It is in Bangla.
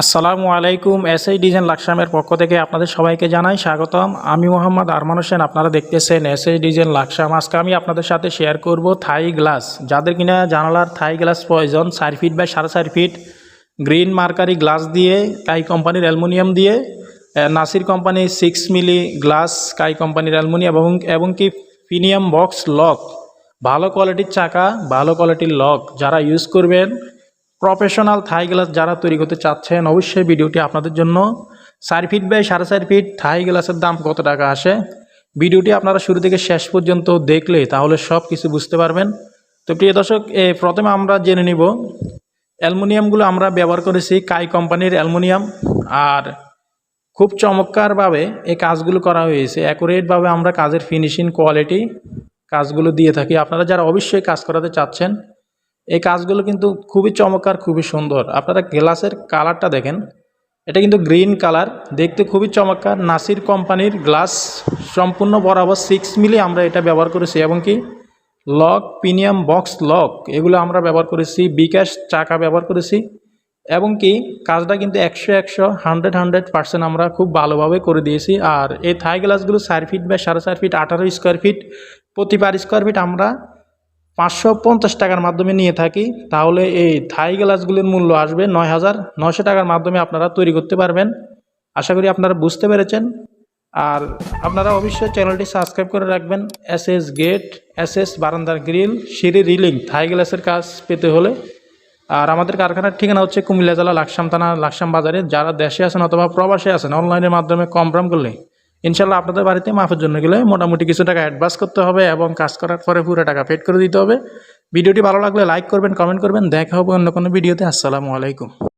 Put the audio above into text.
আসসালামু আলাইকুম এস এই ডিজাইন লাকসামের পক্ষ থেকে আপনাদের সবাইকে জানাই স্বাগতম। আমি মোহাম্মদ আরমান হোসেন, আপনারা দেখতেছেন এস এই ডিজাইন লাকসাম। আজকে আমি আপনাদের সাথে শেয়ার করব থাই গ্লাস। যাদের কিনা জানালার থাই গ্লাস প্রয়োজন, চার ফিট বাই সাড়ে চার ফিট গ্রিন মার্কারি গ্লাস দিয়ে কাই কোম্পানির অ্যালুমিনিয়াম দিয়ে নাসির কোম্পানির সিক্স মিলি গ্লাস কাই কোম্পানির অ্যালুমিনিয়াম এবং এবং কি বক্স লক। ভালো কোয়ালিটির চাকা, ভালো কোয়ালিটির লক। যারা ইউজ করবেন প্রফেশনাল থাই গ্লাস যারা তৈরি করতে চাচ্ছেন অবশ্যই ভিডিওটি আপনাদের জন্য চার ফিট বাই সাড়ে চার ফিট থাই গ্লাসের দাম কত টাকা আসে? ভিডিওটি আপনারা শুরু থেকে শেষ পর্যন্ত দেখলে তাহলে সব কিছু বুঝতে পারবেন। তো প্রিয় দর্শক এ, প্রথমে আমরা জেনে নিব অ্যালুমিনিয়ামগুলো আমরা ব্যবহার করেছি কাই কোম্পানির অ্যালুমিনিয়াম। আর খুব চমৎকারভাবে এই কাজগুলো করা হয়েছে। অ্যাকুরেটভাবে আমরা কাজের ফিনিশিং কোয়ালিটি কাজগুলো দিয়ে থাকি। আপনারা যারা অবশ্যই কাজ করাতে চাচ্ছেন এই কাজগুলো কিন্তু খুবই চমৎকার, খুবই সুন্দর। আপনারা গ্লাসের কালারটা দেখেন। এটা কিন্তু গ্রিন কালার। দেখতে খুবই চমৎকার। নাসির কোম্পানির গ্লাস সম্পূর্ণ বরাবর সিক্স মিলি আমরা এটা ব্যবহার করেছি এবং কি লক, প্রিমিয়াম বক্স লক, এগুলো আমরা ব্যবহার করেছি। বিকাশ চাকা ব্যবহার করেছি। এবং কি কাজটা কিন্তু একশো একশো হান্ড্রেড হান্ড্রেড পার্সেন্ট আমরা খুব ভালোভাবে করে দিয়েছি। আর এই থাই গ্লাসগুলো চার ফিট বা সাড়ে চার ফিট আঠারো স্কোয়ার ফিট প্রতি পার স্কোয়ার ফিট আমরা পাঁচশো পঞ্চাশ টাকার মাধ্যমে নিয়ে থাকি, তাহলে এই থাই গ্লাসগুলির মূল্য আসবে নয় হাজার নশো টাকার মাধ্যমে আপনারা তৈরি করতে পারবেন। আশা করি আপনারা বুঝতে পেরেছেন। আর আপনারা অবশ্যই চ্যানেলটি সাবস্ক্রাইব করে রাখবেন। S S gate S S বারান্দার গ্রিল, সিঁড়ি রিলিং, থাই গ্লাসের কাজ পেতে হলে। আর আমাদের কারখানার ঠিকানা হচ্ছে কুমিল্লা জেলা লাকসাম থানা, লাকসাম বাজারে। যারা দেশে আছেন অথবা প্রবাসে আছেন, অনলাইনের মাধ্যমে কম দাম করলে ইনশাল্লাহ আপনাদের বাড়িতে মাফের জন্য গেলে মোটামুটি কিছু টাকা অ্যাডভান্স করতে হবে এবং কাজ করার পরে পুরো টাকা পেড করে দিতে হবে। ভিডিওটি ভালো লাগলে লাইক করবেন কমেন্ট করবেন। দেখা হবে অন্য কোনো ভিডিওতে। আসসালামু আলাইকুম।